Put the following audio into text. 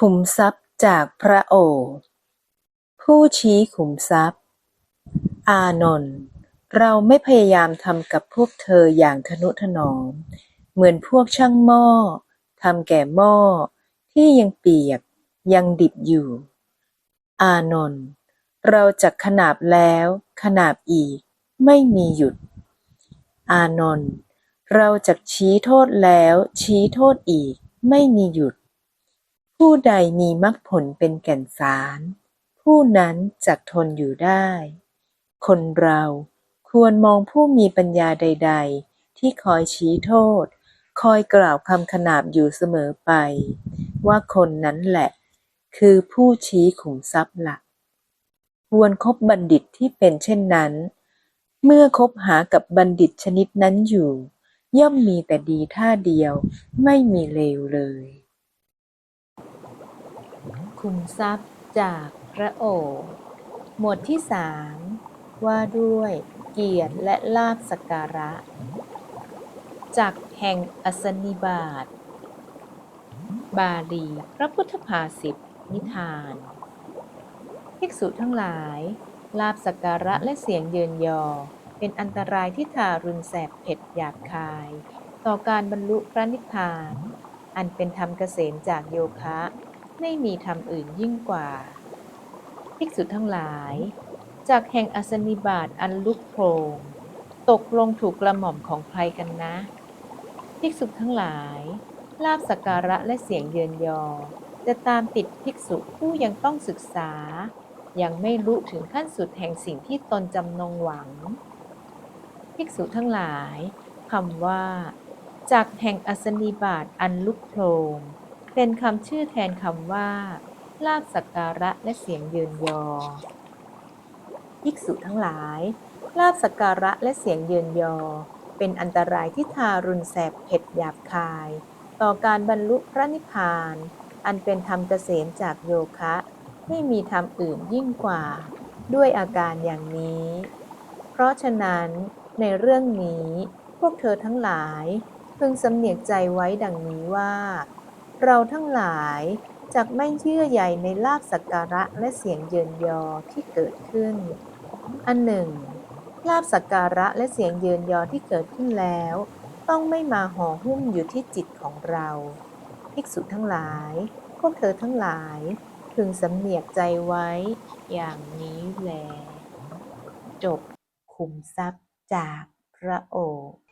ขุมทรัพย์จากพระโอษฐ์ผู้ชี้ขุมทรัพย์ อานนท์เราไม่พยายามทำกับพวกเธออย่างทนุถนอม เหมือนพวกช่างหม้อทำแก่หม้อที่ยังเปียกยังดิบอยู่ อานนท์เราจักขนาบแล้วขนาบอีก ไม่มีหยุด อานนท์เราจักชี้โทษแล้วชี้โทษอีก ไม่มีหยุด ผู้ใดมีมรรคผลเป็นแก่นสาร ผู้นั้นจักทนอยู่ได้ คนเราควรมองผู้มีปัญญาใด ๆ ที่คอยชี้โทษ คอยกล่าวคำขนาบอยู่เสมอไป ว่าคนนั้นแหละ คือผู้ชี้ขุมทรัพย์หลัก ควรคบบัณฑิตที่เป็นเช่นนั้น เมื่อคบหากับบัณฑิตชนิดนั้นอยู่ ย่อมมีแต่ดีท่าเดียวไม่มีเลวเลย คุมทรัพย์จากพระโอษฐ์หมวดที่สามว่าด้วยเกียรติและลาภสการะ จากแห่งอสนิบาต บาลีพระพุทธภาษิตนิทานภิกษุทั้งหลาย ลาบสักการะและเสียงเยินยอ เป็นอันตรายที่ทารุณแสบเผ็ดหยาบคาย ต่อการบรรลุพระนิพพาน อันเป็นธรรมเกษมจากโยคะ ไม่มีธรรมอื่นยิ่งกว่า ภิกษุทั้งหลาย จากแห่งอสนิบาตอันลุกโพลงตกลงถูกกระหม่อมของใครกันนะ ภิกษุทั้งหลายลาบสักการะและเสียงเยินยอ จะตามติดภิกษุผู้ยังต้องศึกษา ยังไม่รู้ถึงขั้นสุดแห่งสิ่งที่ตนจำนงหวัง ภิกษุทั้งหลายคำว่า จากแห่งอสนิบาตอันลุกโพลง เป็นคำชื่อแทนคำว่า ลาบสักการะและเสียงเยินยอภิกษุทั้งหลาย ลาบสักการะและเสียงเยินยอ เป็นอันตรายที่ทารุณแสบเผ็ดหยาบคาย ต่อการบรรลุพระนิพพาน อันเป็นธรรมเกษมจากโยคะ ไม่มีธรรมอื่นยิ่งกว่า ด้วยอาการอย่างนี้ เพราะฉะนั้นในเรื่องนี้พวกเธอทั้งหลาย พึงสำเนียกใจไว้ดังนี้ว่า เราทั้งหลายจักไม่เยื่อใยในลาบสักการะและเสียงเยินยอที่เกิดขึ้น อันหนึ่งลาบสักการะและเสียงเยินยอที่เกิดขึ้นแล้ว ต้องไม่มาห่อหุ้มอยู่ที่จิตของเราภิกษุทั้งหลาย พวกเธอทั้งหลายพึงสำเนียกใจไว้อย่างนี้แล จบคุมทรัพย์จากพระโอษฐ์